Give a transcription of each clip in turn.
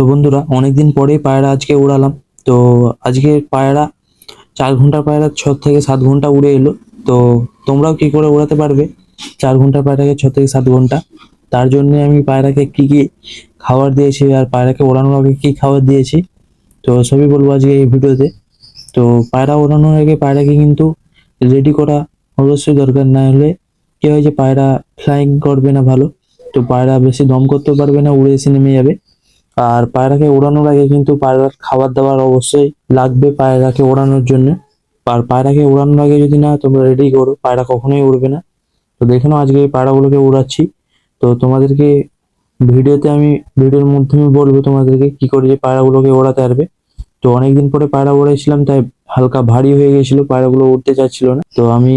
So বন্ধুরা, অনেকদিন পরেই পায়রা আজকে উড়ালাম। তো আজকে পায়রা চার ঘণ্টা পায়রা ছ থেকে সাত ঘণ্টা উড়ে এলো। তো তোমরাও কি করে উড়াতে পারবে? চার ঘণ্টা পায়রাকে ছ থেকে সাত ঘণ্টা। তার জন্য আমি পায়রাকে কি কি খাবার দিয়েছি আর পায়রাকে ওড়ানোর আগে কি খাবার দিয়েছি, তো সবই বলব আজকে এই ভিডিওতে। তো পায়রা ওড়ানোর আগে পায়রাকে কিন্তু রেডি করা অবশ্যই দরকার। না হলে কি হয় যে পায়রা ফ্লাইং করবে না ভালো। তো পায়রা বেশি দম করতে পারবে না, উড়ে এসে নেমে যাবে। আর পায়রাকে ওড়ানোর আগে কিন্তু পায়রার খাবার দাবার অবশ্যই লাগবে পায়রাকে ওড়ানোর জন্য। আর পায়রাকে ওড়ানোর আগে যদি না তোমরা রেডি করো, পায়রা কখনোই উড়বে না। তো দেখে নাও আজকে এই পায়রাগুলোকে উড়াচ্ছি। তো তোমাদেরকে ভিডিওতে আমি, ভিডিওর মাধ্যমে বলব তোমাদেরকে কি করে যে পায়রাগুলোকে ওড়াতে পারবে। তো অনেকদিন পরে পায়রা উড়াইছিলাম তাই হালকা ভারী হয়ে গেছিল, পায়রাগুলো উঠতে চাচ্ছিল না। তো আমি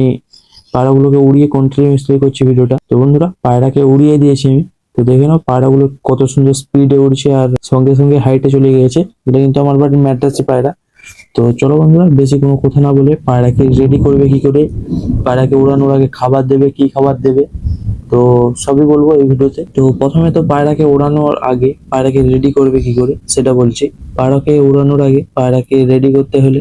পায়রাগুলোকে উড়িয়ে কন্টিনিউসলি করছি ভিডিওটা। তো বন্ধুরা, পায়রাকে উড়িয়ে দিয়েছি আমি। তো দেখে নাও পায়রাগুলো কত সুন্দর স্পিডে উড়ছে আর সঙ্গে সঙ্গে হাইটে চলে গিয়েছে। এটা কিন্তু আমার বাড়ির ম্যাট্রাসে পায়রা। তো চলো বন্ধুরা, বেশি কোনো কথা না বলে পায়রাকে রেডি করবে কি করে, পায়রাকে উড়ানোর আগে খাবার দেবে, কি খাবার দেবে, তো সবই বলব এই ভিডিওতে। তো প্রথমে তো পায়রাকে ওড়ানোর আগে পায়রাকে রেডি করবে কি করে, সেটা বলছি। পায়রাকে উড়ানোর আগে পায়রাকে রেডি করতে হলে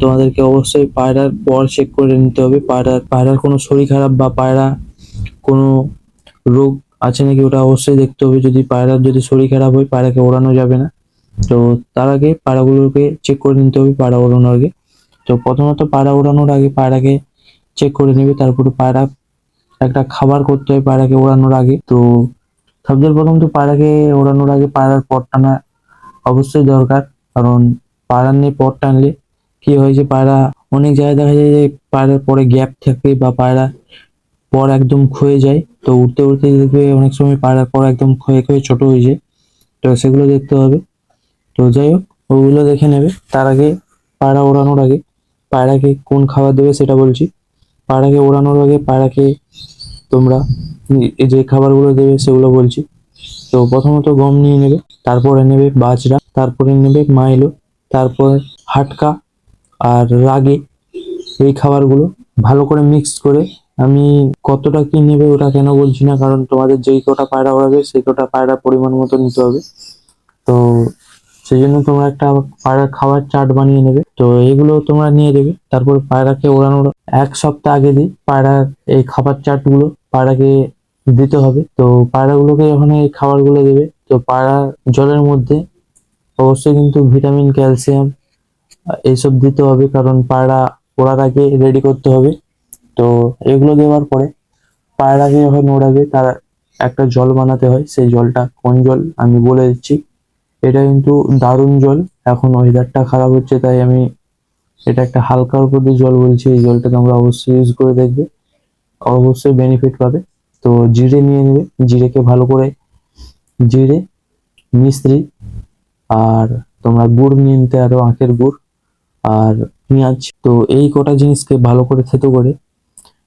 তোমাদেরকে অবশ্যই পায়রার পর চেক করে নিতে হবে। পায়রার পায়রার কোনো শরীর খারাপ বা পায়রা কোনো রোগ আছে নাকি ওটা অবশ্যই দেখতে হবে। যদি পায়রার যদি শরীর খারাপ হয়, পায়রাকে ওড়ানো যাবে না। তো তার আগে পায়রাগুলোকে চেক করে নিতে হবে, পায়রা ওড়ানোর আগে। তো প্রথমত পায়রা ওড়ানোর আগে পায়রাকে চেক করে নেবে। তারপরে পায়রা একটা খাবার করতে হয় পায়রাকে ওড়ানোর আগে। তো সবচেয়ে প্রথম তো পায়রাকে ওড়ানোর আগে পায়রার পট টানা অবশ্যই দরকার। কারণ পায়রার নিয়ে পট টানলে কি হয় যে, পায়রা অনেক জায়গায় দেখা যায় যে, পায়রার পরে গ্যাপ থাকে বা পায়রা পর একদম ক্ষয়ে যায়। তো উঠতে উঠতে দেখবে অনেক সময় পায়রার পর একদম ক্ষয়ে ক্ষয়ে ছোট হয়ে যায়। তো সেগুলো দেখতে হবে। তো যাই হোক, ওগুলো দেখে নেবে। তার আগে পায়রা ওড়ানোর আগে পায়রাকে কোন খাবার দেবে সেটা বলছি। পায়রাকে ওড়ানোর আগে পায়রাকে তোমরা যে খাবারগুলো দেবে সেগুলো বলছি। তো প্রথমত গম নিয়ে নেবে, তারপরে নেবে বাজরা, তারপরে নেবে মাইলো, তারপর হাটকা আর রাগে। এই খাবারগুলো ভালো করে মিক্স করে আমি কতটা কি নেবে ওটা কেন বলছি না, কারণ তোমাদের যেই কটা পায়রা ওড়াবে সেই কটা পায়রা পরিমাণ মতো নিতে হবে। তো সেই জন্য তোমরা একটা পায়রার খাবার চার্ট বানিয়ে নেবে। তো এগুলো তোমরা নিয়ে দেবে তারপর পায়রাকে ওড়ানোর এক সপ্তাহ আগে দিই পায়রার এই খাবার চার্টগুলো পায়রাকে দিতে হবে। তো পায়রাগুলোকে যখন এই খাবারগুলো দেবে। তো পায়রা জলের মধ্যে অবশ্যই কিন্তু ভিটামিন, ক্যালসিয়াম, এইসব দিতে হবে, কারণ পায়রা ওড়ার আগে রেডি করতে হবে। তো এগুলো দেওয়ার পরে পায়রাকে যখন ওড়াবে, তার একটা জল বানাতে হয়। সেই জলটা কোন জল? আমি বলে দিচ্ছি। এটা কিন্তু দারুণ জল। এখন ওয়েদারটা খারাপ হচ্ছে, তাই আমি এটা একটা হালকার উপর দিয়ে জল বলছি। এই জলটা তোমরা অবশ্যই ইউজ করে দেখবে। অবশ্যই বেনিফিট পাবে। তো জিরে নিয়ে নেবে। জিরেকে ভালো করে জিরে মিস্ত্রি আর তোমরা গুড় নিয়ে নিতে আরও আখের গুড় আর পেঁয়াজ। তো এই কটা জিনিসকে ভালো করে থেতো করে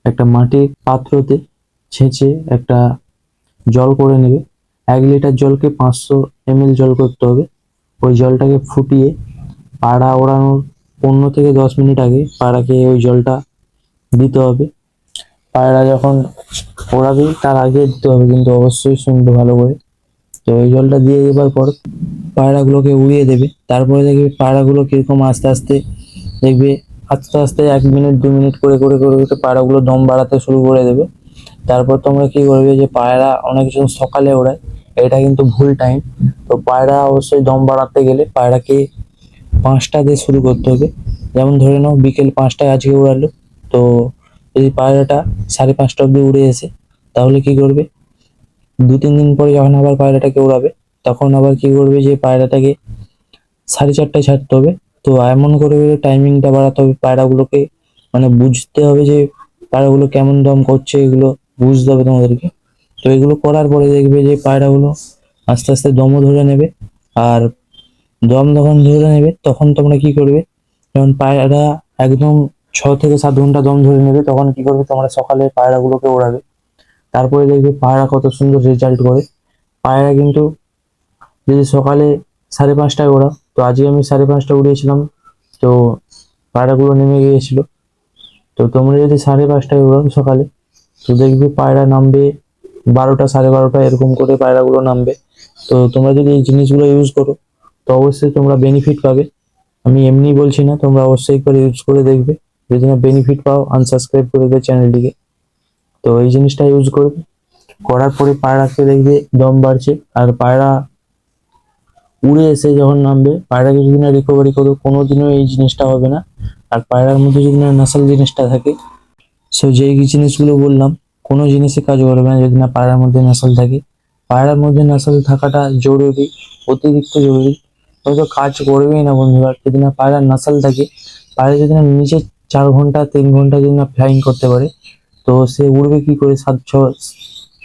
একটা মাটির পাত্রতে ছেঁচে একটা জল করে নেবে। এক লিটার জলকে পাঁচশো এমএল জল করতে হবে। ওই জলটাকে ফুটিয়ে পাড়া ওড়ানোর পনেরো থেকে দশ মিনিট আগে পাড়াকে ওই জলটা দিতে হবে। পায়রা যখন ওড়াবে তার আগে দিতে হবে কিন্তু অবশ্যই শুনবে ভালো করে। তো ওই জলটা দিয়ে দেওয়ার পর পায়রাগুলোকে উড়িয়ে দেবে। তারপরে দেখবে পায়রাগুলো কীরকম আস্তে আস্তে দেখবে আস্তে আস্তে এক মিনিট, দু মিনিট করে করে করে করে পায়রাগুলো দম বাড়াতে শুরু করে দেবে। তারপর তোমরা কি করবে যে পায়রা অনেকজন সকালে ওড়ায়, এটা কিন্তু ভুল টাইম তো পায়রা অবশ্যই দম বাড়াতে গেলে পায়রাকে পাঁচটা দিয়ে শুরু করতে হবে। যেমন ধরে নাও বিকেল পাঁচটায় আজকে উড়ালো তো যদি পায়রাটা সাড়ে পাঁচটা অবধি উড়ে এসে, তাহলে কি করবে? দু, তিন দিন পরে যখন আবার পায়রাটাকে উড়াবে তখন আবার কি করবে যে পায়রাটাকে সাড়ে চারটায় ছাড়তে হবে। তো এমন করে টাইমিংটা বাড়াতে হবে, পায়রাগুলোকে মানে বুঝতে হবে যে পায়রাগুলো কেমন দম করছে, এগুলো বুঝতে হবে তোমাদেরকে। তো এগুলো করার পরে দেখবে যে পায়রাগুলো আস্তে আস্তে দমও ধরে নেবে, আর দম যখন ধরে নেবে তখন তোমরা কি করবে? যখন পায়রা একদম ছ থেকে সাত ঘণ্টা দম ধরে নেবে, তখন কি করবে? তোমরা সকালে পায়রাগুলোকে ওড়াবে। তারপরে দেখবে পায়রা কত সুন্দর রেজাল্ট করে। পায়রা কিন্তু যদি সকালে সাড়ে পাঁচটায় ওড়া তো আজকে আমি সাড়ে পাঁচটা উড়িয়েছিলাম তো পায়রাগুলো নেমে গিয়েছিল। তো তোমরা যদি সাড়ে পাঁচটায় ওড়াও সকালে, তো দেখবে পায়রা নামবে বারোটা, সাড়ে বারোটা এরকম করে পায়রাগুলো নামবে। তো তোমরা যদি এই জিনিসগুলো ইউজ করো, তো অবশ্যই তোমরা বেনিফিট পাবে। আমি এমনি বলছি না, তোমরা অবশ্যই করে ইউজ করে দেখবে। যদি না বেনিফিট পাও আনসাবস্ক্রাইব করে দেবে চ্যানেলটিকে তো এই জিনিসটা ইউজ করবে। করার পরে পায়রাকে দেখবে দম বাড়ছে, আর পায়রা উড়ে এসে যখন নামবে পায়রাকে যদি না রিকভারি করো কোনোদিনও এই জিনিসটা হবে না। আর পায়রার মধ্যে যদি না নাসাল জিনিসটা থাকে সো যেই জিনিসগুলো বললাম, কোনো জিনিসে কাজ করবে না যদি না পায়রার মধ্যে নাসাল থাকে। পায়রার মধ্যে নাসাল থাকাটা জরুরি, অতিরিক্ত জরুরি। হয়তো কাজ করবেই না বন্ধুরা যদি না পায়রার নাসাল থাকে, পায়রা যদি না নিচে চার ঘণ্টা, তিন ঘণ্টা যদি না ফ্লাইং করতে পারে, তো সে উড়বে কি করে? সাত ছ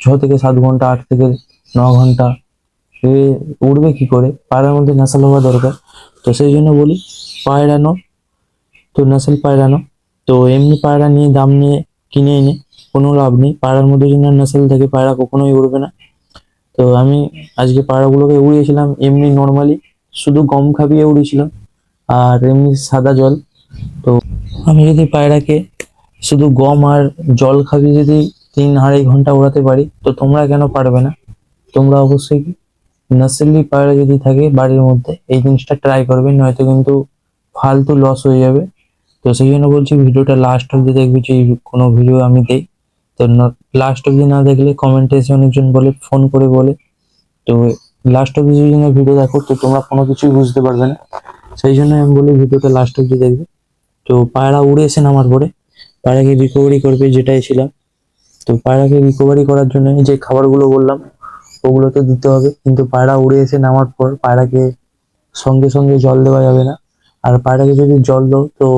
ছ থেকে সাত ঘণ্টা, আট থেকে ন ঘণ্টা সে উড়বে কি করে? পায়রার মধ্যে নাসাল হওয়া দরকার। তো সেই জন্য বলি পায়রানো তো নাসাল পায়রানো তো এমনি পায়রা নিয়ে, দাম নিয়ে কিনে এনে কোনো লাভ নেই। পায়রার মধ্যে যদি নাসাল থাকে, পায়রা কখনোই উড়বে না। তো আমি আজকে পায়রাগুলোকে উড়িয়েছিলাম এমনি নর্মালি, শুধু গম খাবিয়ে উড়িয়েছিলাম আর এমনি সাদা জল। তো আমি যদি পায়রাকে শুধু গম আর জল খাবিয়ে যদি তিন আড়াই ঘণ্টা উড়াতে পারি, তো তোমরা কেন পারবে না? তোমরা অবশ্যই নার্সারি পায়রা যদি থাকে বাড়ির মধ্যে, এই জিনিসটা ট্রাই করবে, নয়তো কিন্তু ফালতু লস হয়ে যাবে। তো সেই জন্য বলছি ভিডিওটা লাস্ট অব্দি দেখবি, যে কোনো ভিডিও আমি দেই। তো লাস্ট অব্দি না দেখলে কমেন্টে এসে অনেকজন বলে ফোন করে বলে। তো লাস্ট অব্দি যদি না ভিডিও দেখো, তো তোমরা কোনো কিছুই বুঝতে পারবে না। সেই জন্য আমি বলি ভিডিওটা লাস্ট অব্দি দেখবে। তো পায়রা উড়ে এসে নামার পরে, পায়রাকে রিকভারি করবে যেটাই ছিলাম। তো পায়রাকে রিকভারি করার জন্য যে খাবারগুলো বললাম ওগুলো তো দিতে হবে। কিন্তু পায়রা উড়ে এসে নামার পর পায়রাকে সঙ্গে সঙ্গে জল দেওয়া যাবে না। আর পায়রাকে যদি জল দাও, তো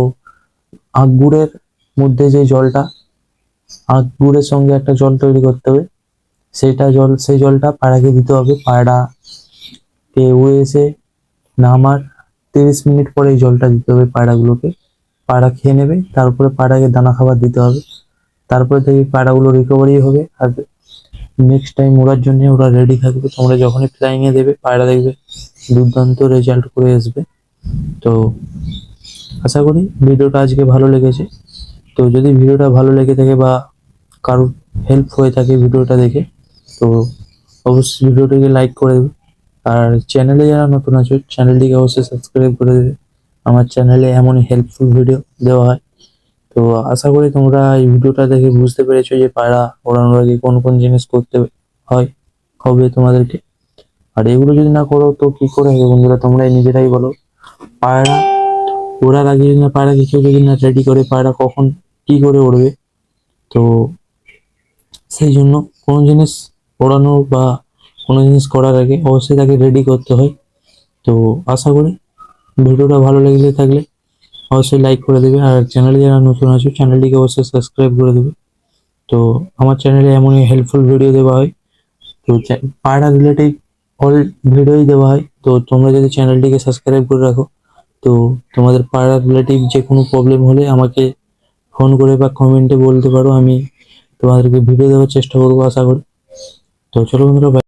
আঙ্গুরের মধ্যে যে জলটা আঙ্গুরের সঙ্গে একটা জল তৈরি করতে হবে। সেটা জল, সেই জলটা পায়রাকে দিতে হবে। পায়রা কে উড়ে এসে নামার তিরিশ মিনিট পরে এই জলটা দিতে হবে পায়রাগুলোকে। পায়রা খেয়ে নেবে, তারপরে পায়রাকে দানা খাবার দিতে হবে। তারপরে দেখবি পায়রাগুলো রিকভারি হবে। আর নেক্সট টাইম ওড়ার জন্য ওরা রেডি থাকবে, তোমরা যখনই ফ্লাইং এ দেবে, পায়রা দেখবে, দুর্দান্ত রেজাল্ট করে আসবে। তো আশা করি ভিডিওটা আজকে ভালো লেগেছে। তো যদি ভিডিওটা ভালো লেগে থাকে বা কারোর হেল্প হয়ে থাকে ভিডিওটা দেখে, তো অবশ্যই ভিডিওটিকে লাইক করে দেবে। আর চ্যানেলে যারা নতুন আছে চ্যানেলটিকে অবশ্যই সাবস্ক্রাইব করে দেবে। আমার চ্যানেলে এমন হেল্পফুল ভিডিও দেওয়া হয়। তো আশা করি তোমরা এই ভিডিওটা দেখে বুঝতে পেরেছ যে পায়রা ওড়ানোর আগে কোন কোন জিনিস করতে হয়, হবে তোমাদেরকে। আর এগুলো যদি না করো, তো কি করে হবে বন্ধুরা? তোমরাই নিজেরাই বলো। পায়রা ওড়ার আগে যদি না, পায়রাকে কেউ যদি না রেডি করে, পায়রা কখন কি করে উড়বে? তো সেই জন্য কোনো জিনিস ওড়ানো বা কোনো জিনিস করার আগে অবশ্যই তাকে রেডি করতে হয়। তো আশা করি ভিডিওটা ভালো লেগে থাকলে অবশ্যই লাইক করে দেবে। আর চ্যানেলে যারা নতুন আছো চ্যানেলটিকে অবশ্যই সাবস্ক্রাইব করে দেবে। তো আমার চ্যানেলে এমনই হেল্পফুল ভিডিও দেওয়া হয়। তো পায়রা রিলেটিভ অল ভিডিওই দেওয়া হয়। তো তোমরা যদি চ্যানেলটিকে সাবস্ক্রাইব করে রাখো, তো তোমাদের পায়রা রিলেটিভ যে কোনো প্রবলেম হলে আমাকে ফোন করে বা কমেন্টে বলতে পারো। আমি তোমাদেরকে ভিডিও দেওয়ার চেষ্টা করব, আশা করি। তো চলো বন্ধুরা.